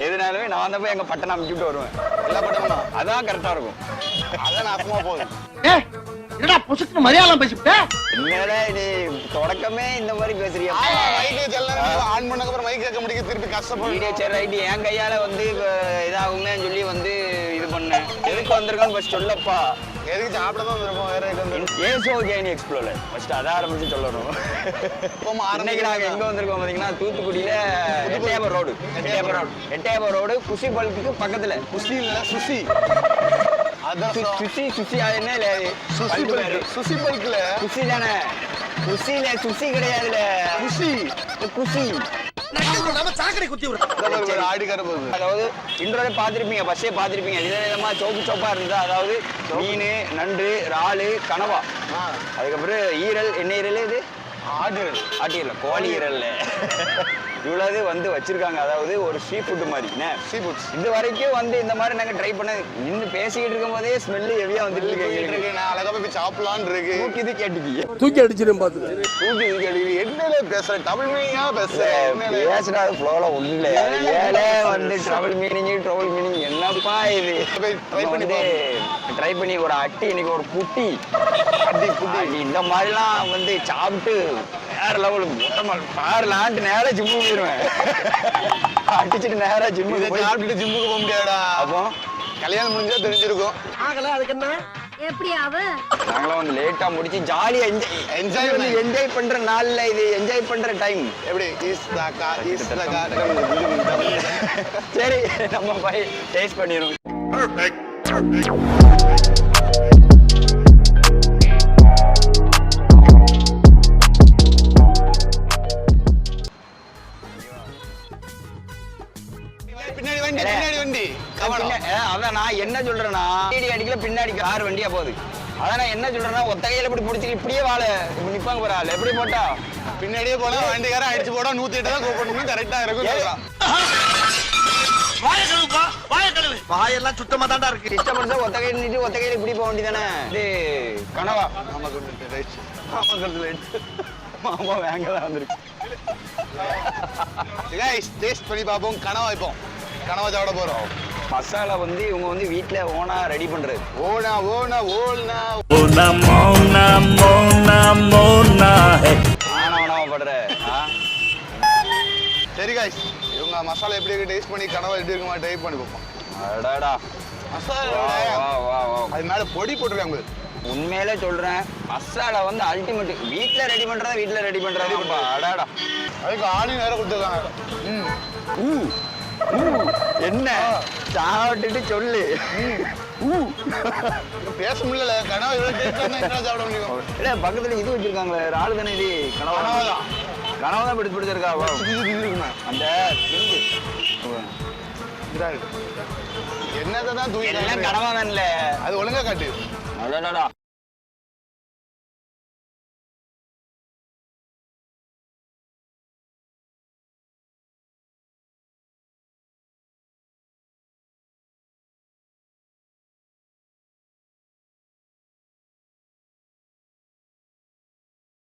போனாலுமே நான் தான் போய் எங்க பட்டனை அமுச்சுட்டு வருவேன். எல்லா பட்டமும் அதான் கரெக்டா இருக்கும். அதான் நாசமா போகுது என்னடா புசுக்கு மரியாதை பேசிவிட்ட? என்னடா இது? தொடக்கமே இந்த மாதிரி பேசுறியா? மைக்கு செல்ல ஆன் பண்ணதுக்கு அப்புறம் மைக் கேட்க முடிக்க திருப்பி கஷ்டப்படும் வீடியோ சரி ரைட்டு என் கையால வந்து இதாகுமே சொல்லி வந்து இது பண்ணேன். எதுக்கு வந்திருக்கான்னு ஃபர்ஸ்ட் சொல்லப்பா. எதுக்கு சாப்பிட தான் இருக்கும் வேற எதுக்கு ஏசோ கேனி எக்ஸ்ப்ளோரர் ஃபர்ஸ்ட் அதை ஆரம்பிச்சு சொல்லணும். இப்போமா இன்னைக்கு நாங்க எங்க வந்திருக்கோம் பாத்தீங்கன்னா தூத்துக்குடியில Ettayapuram road. Ettayapuram road. Ettayapuram road Khushi பல்க்குக்கு பக்கத்துல. சுசி இல்ல சுசி. அதான் சு- சுசி சுசி அது என்ன இல்ல சுசி பேரு. சுசி பைக்ல குஷி தானே? குஷில சுசி கிடையாதுல. குஷி. குஷி. சாக்கடை குத்தி ஆடிக்கார போகுது அதாவது இன்றோட பார்த்திருப்பீங்க பஸ்ஸே பார்த்திருப்பீங்க. விதவிதமா சோப்பு சோப்பா இருந்தது? அதாவது மீன் நண்டு இறாலு கனவா. அதுக்கப்புறம் ஈரல் என்ன ஈரல் இது? ஆடு ஆட்டு ஈரல் கோழி ஈரல்ல. இவ்வளவு வந்து வச்சிருக்காங்க. அதாவது ஒரு சீ ஃபுட் மாதிரி. என்ன? சீ ஃபுட்ஸ் இது வரைக்கும் வந்து இந்த மாதிரி நாங்க ட்ரை பண்ண நின்று பேசிக்கிட்டு இருக்கும் போதே ஸ்மெல்லு ஹெவியா வந்துட்டு இருக்கு நான் போய் சாப்பிடலான்னு இருக்கு. தூக்கி இது கேட்டுக்கீங்க தூக்கி அடிச்சிடும் பாத்துக்க தூக்கி இது கேட்டு என்னல பேசுற? தமிழ் மீனிங்கா பேசுற? பேசுறாது ஃப்ளோல ஒண்ணு ஏழை வந்து ட்ரபிள் மீனிங் ட்ரபிள் மீனிங் என்னப்பா இது? போய் try பண்ணி ட்ரை பண்ணி ஒரு அட்டி இன்னைக்கு ஒரு புட்டி அடி புடி அடி இந்த மாதிரிலாம் வந்து சாப்பிட்டு வேற லெவலுக்கு பாருலான்ட்டு நேரா ஜிம்மு போயிருவேன். அடிச்சுட்டு நேரா போய் சாப்பிட்டுட்டு ஜிம்முக்கு போக முடியாடா அப்போ? கல்யாணம் முடிஞ்சா தெரிஞ்சிருக்கும். ஆகல அதுக்கு என்ன? எப்படி அவ? நாங்களாம் வந்து லேட்டா முடிச்சு ஜாலியா என்ஜாய் என்ஜாய் பண்ணு. என்ஜாய் பண்ற நாள்ல இது என்ஜாய் பண்ற டைம் எப்படி? ஈஸ் தாக்கா ஈஸ் தாக்கா சரி நம்ம போய் டேஸ்ட் பண்ணிடுவோம். பின்னாடி அதான் நான் என்ன சொல்றேன்னா பின்னாடி அடிக்கல பின்னாடி கார் வண்டியா போகுது. அதான் நான் என்ன சொல்றேன்னா ஒத்த கையில இப்படி பிடிச்சிட்டு இப்படியே வாழ. இப்படி நிப்பாங்க பாரு ஆளு. எப்படி போட்டா? பின்னாடியே போனா வண்டிக்காரன் அடிச்சு போட நூத்தி எட்டு தான் கூப்பிடணும் கரெக்டா இருக்கும் வாயெல்லாம் சுத்தமா தாண்டா இருக்கு. இஷ்டப்படுறத ஒத்த கையில நிட்டு ஒத்த கையில இப்படி போக வேண்டியதானே? இது கனவா? ஆமா குண்டு ரைட் மாமா வேங்க தான் வந்திருக்கு. கைஸ் டேஸ்ட் பண்ணி பார்ப்போம். கனவா வைப்போம் கனவா சாப்பிட போறோம். மசாலா வந்து இவங்க வந்து வீட்ல ஓனா ரெடி பண்றது. ஓனா ஓனா ஓல்னா. mona, mona, mona, hey. ஆனா படுற ஆ? சரி கைஸ் இவங்க மசாலா எப்படி இருக்கு டேஸ்ட் பண்ணி கனவா எப்படி இருக்குமா ட்ரை பண்ணி பார்ப்போம். அடடா. மசாலா வா வா வா வா. அது மேல பொடி போட்டுருக்காங்க உண்மையிலே சொல்றேன் மசாலா வந்து அல்டிமேட் வீட்ல ரெடி பண்றதா வீட்ல ரெடி பண்றது? அடாடா. அதுக்கு ஆணி வேற கொடுத்துருக்காங்க. ம். என்ன? சாப்பிட்டுட்டு சொல்லு. பேச முடியல கனவா சாப்பிட முடியும்? இல்ல பக்கத்துல இது வச்சிருக்காங்களே ராளு தானே இது? கனவா. கனவா தான் பிடிச்சு பிடிச்சிருக்கா அந்த என்னதான் தூக்கி? கனவா தான்ல அது ஒழுங்கா காட்டு. அடடா